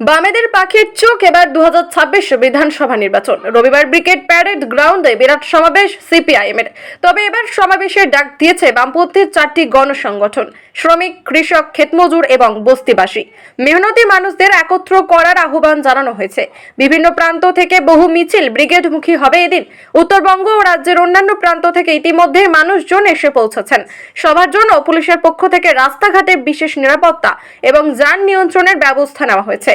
বামেদের পাখির চোখ এবার দু বিধানসভা নির্বাচন। রবিবার ব্রিগেড প্যারেড গ্রাউন্ডে বিরাট সমাবেশ সিপিআইএম এর তবে এবার সমাবেশের ডাক দিয়েছে বামপন্থীর চারটি গণসংগঠন, শ্রমিক, কৃষক, ক্ষেতমজুর এবং বস্তিবাসী। মেহনতি মানুষদের একত্র করার আহ্বান জানানো হয়েছে। বিভিন্ন প্রান্ত থেকে বহু মিছিল ব্রিগেডমুখী হবে এদিন। উত্তরবঙ্গ ও রাজ্যের অন্যান্য প্রান্ত থেকে ইতিমধ্যে মানুষজন এসে পৌঁছেছেন। সবার জন্য পুলিশের পক্ষ থেকে রাস্তাঘাটে বিশেষ নিরাপত্তা এবং যান নিয়ন্ত্রণের ব্যবস্থা নেওয়া হয়েছে।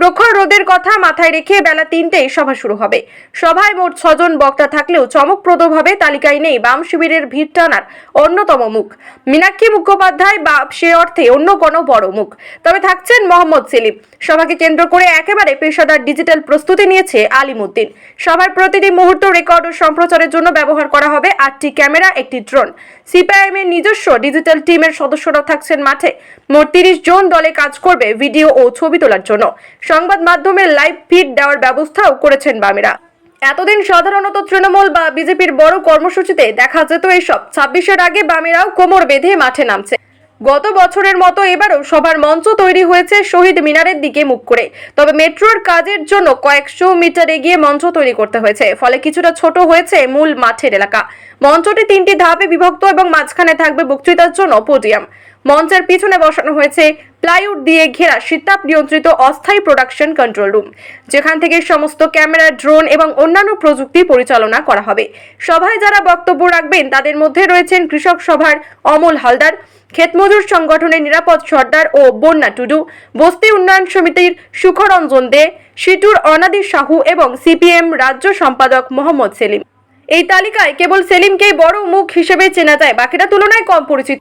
প্রখর রোদের কথা মাথায় রেখে বেলা তিনটেই সভা শুরু হবে। সভায় মোট ছজন বক্তা থাকলেও চমকপ্রদভাবে তালিকায় নেই বাম শিবিরের ভিড় টানার অন্যতম মুখ। মীনাক্ষী মুখোপাধ্যায় বা সে অর্থে অন্য কোনো বড় মুখ। তবে থাকছেন মোহাম্মদ সেলিম। সভাকে কেন্দ্র করে একেবারে পেশাদার ডিজিটাল প্রস্তুতি নিয়েছে আলিমুদ্দিন। সভার প্রতিটি মুহূর্ত রেকর্ড ও সম্প্রচারের জন্য ব্যবহার করা হবে আটটি ক্যামেরা, একটি ড্রোন। সিপিআইএম এর নিজস্ব ডিজিটাল টিমের সদস্যরা থাকছেন মাঠে। মোট তিরিশ জন দলে কাজ করবে ভিডিও ও ছবি তোলার জন্য। সংবাদ মাধ্যমের লাইভ ফিড দেওয়ার ব্যবস্থাও করেছেন বামেরা। এতদিন সাধারণত তৃণমূল বা বিজেপির বড় কর্মসূচিতে দেখা যেত এসব ছাব্বিশের আগে বামেরাও কোমর বেঁধে মাঠে নামছে। গত বছরের মতো এবারও সবার মঞ্চ তৈরি হয়েছে শহীদ মিনারের দিকে মুখ করে। তবে মেট্রোর কাজের জন্য কয়েকশো মিটার এগিয়ে মঞ্চ তৈরি করতে হয়েছে। ফলে কিছুটা ছোট হয়েছে মূল মাঠের এলাকা। মঞ্চটি তিনটি ধাপে বিভক্ত এবং মাঝখানে থাকবে বক্তৃতার জন্য পোডিয়াম। মঞ্চের পিছনে বসানো হয়েছে প্লাইউড দিয়ে ঘেরা শীতাপ নিয়ন্ত্রিত অস্থায়ী প্রোডাকশন কন্ট্রোল রুম, যেখান থেকে সমস্ত ক্যামেরা, ড্রোন এবং অন্যান্য প্রযুক্তি পরিচালনা করা হবে। সভায় যারা বক্তব্য রাখবেন, তাদের মধ্যে রয়েছেন কৃষক সভার অমল হালদার, ক্ষেতমজুর সংগঠনের নিরাপদ সর্দার ও বন্যা টুডু, বস্তি উন্নয়ন সমিতির সুখরঞ্জন দে, সিটুর অনাদি সাহু এবং সিপিএম রাজ্য সম্পাদক মোহাম্মদ সেলিম। এই তালিকায় কেবল সেলিমকেই বড় মুখ হিসেবে চেনা যায়, বাকিটা তুলনায় কম পরিচিত।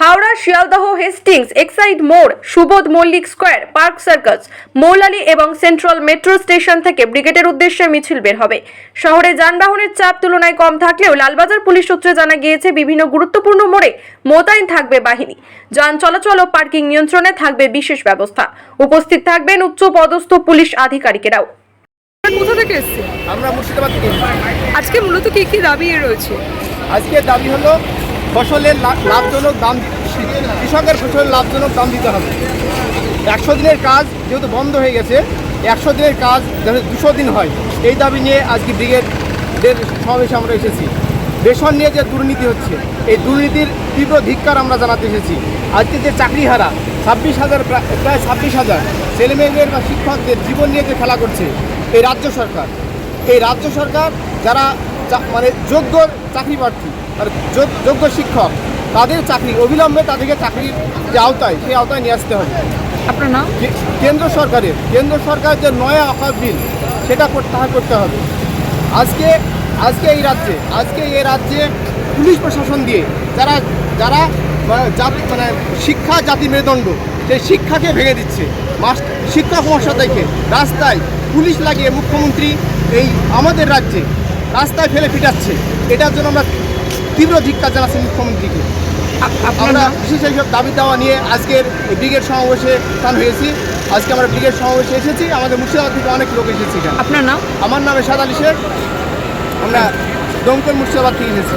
হাওড়া শিয়ালদহ হেস্টিংস এক্সাইড মোড় Subodh Mallick Square Park Circus Moulali এবং সেন্ট্রাল মেট্রো স্টেশন থেকে ব্রিগেডের উদ্দেশ্যে মিছিল বের হবে। শহরে যানবাহনের চাপ তুলনায় কম থাকলেও লালবাজার পুলিশ সূত্রে জানা গিয়েছে বিভিন্ন গুরুত্বপূর্ণ মোড়ে মোতায়েন থাকবে বাহিনী। যান চলাচল ও পার্কিং নিয়ন্ত্রণে থাকবে বিশেষ ব্যবস্থা। উপস্থিত থাকবেন উচ্চ পদস্থ পুলিশ আধিকারিকেরাও। কোথা থেকে এসছে আমরা মুর্শিদাবাদ থেকে। আজকে মূলত কি কি দাবি রয়েছে? আজকে দাবি হলো ফসলের লাভজনক দাম কৃষকের ফসলের লাভজনক দাম দিতে হবে। একশো দিনের কাজ যেহেতু বন্ধ হয়ে গেছে, একশো দিনের কাজ যাতে দুশো দিন হয়। এই দাবি নিয়ে আজকে ব্রিগেডের সমাবেশে আমরা এসেছি। বেসন নিয়ে যে দুর্নীতি হচ্ছে, এই দুর্নীতির তীব্র ধিক্কার আমরা জানাতে এসেছি। আজকে যে চাকরিহারা, ছাব্বিশ হাজার প্রা- প্রায় ছাব্বিশ হাজার ছেলেমেয়েদের বা শিক্ষকদের জীবন নিয়ে যে খেলা করছে, এই রাজ্য সরকার। এই রাজ্য সরকার যারা মানে যোগ্য চাকরি প্রার্থী আর যোগ- যোগ্য শিক্ষক তাদের চাকরি অবিলম্বে তাদেরকে চাকরির যে আওতায় সেই আওতায় নিয়ে আসতে হবে। আপনার নাম? কেন্দ্র সরকারের কেন্দ্র সরকার যে নয়া আকাশ বিল সেটা প্রত্যাহার করতে হবে। আজকে আজকে এই রাজ্যে আজকে এই রাজ্যে পুলিশ প্রশাসন দিয়ে যারা যারা মানে জাতি মানে শিক্ষা জাতি মেরুদণ্ড সেই শিক্ষাকে ভেঙে দিচ্ছে। মাস্ট শিক্ষক মহাশয়কে রাস্তায় পুলিশ লাগিয়ে মুখ্যমন্ত্রী এই আমাদের রাজ্যে রাস্তায় ফেলে পিটাচ্ছে। এটার জন্য আমরা তীব্র ধিক্ষা জানাচ্ছি মুখ্যমন্ত্রীকে। আমরা বিশেষ এইসব দাবি দাওয়া নিয়ে আজকের ব্রিগেড সমাবেশে স্থান হয়েছি। আজকে আমরা ব্রিগেড সমাবেশে এসেছি। আমাদের মুর্শিদাবাদ থেকে অনেক লোক এসেছি আপনার নাম? আমার নামে এরশাদ আলী শেখ। আমরা দমকল মুর্শিদাবাদ থেকে এসেছি।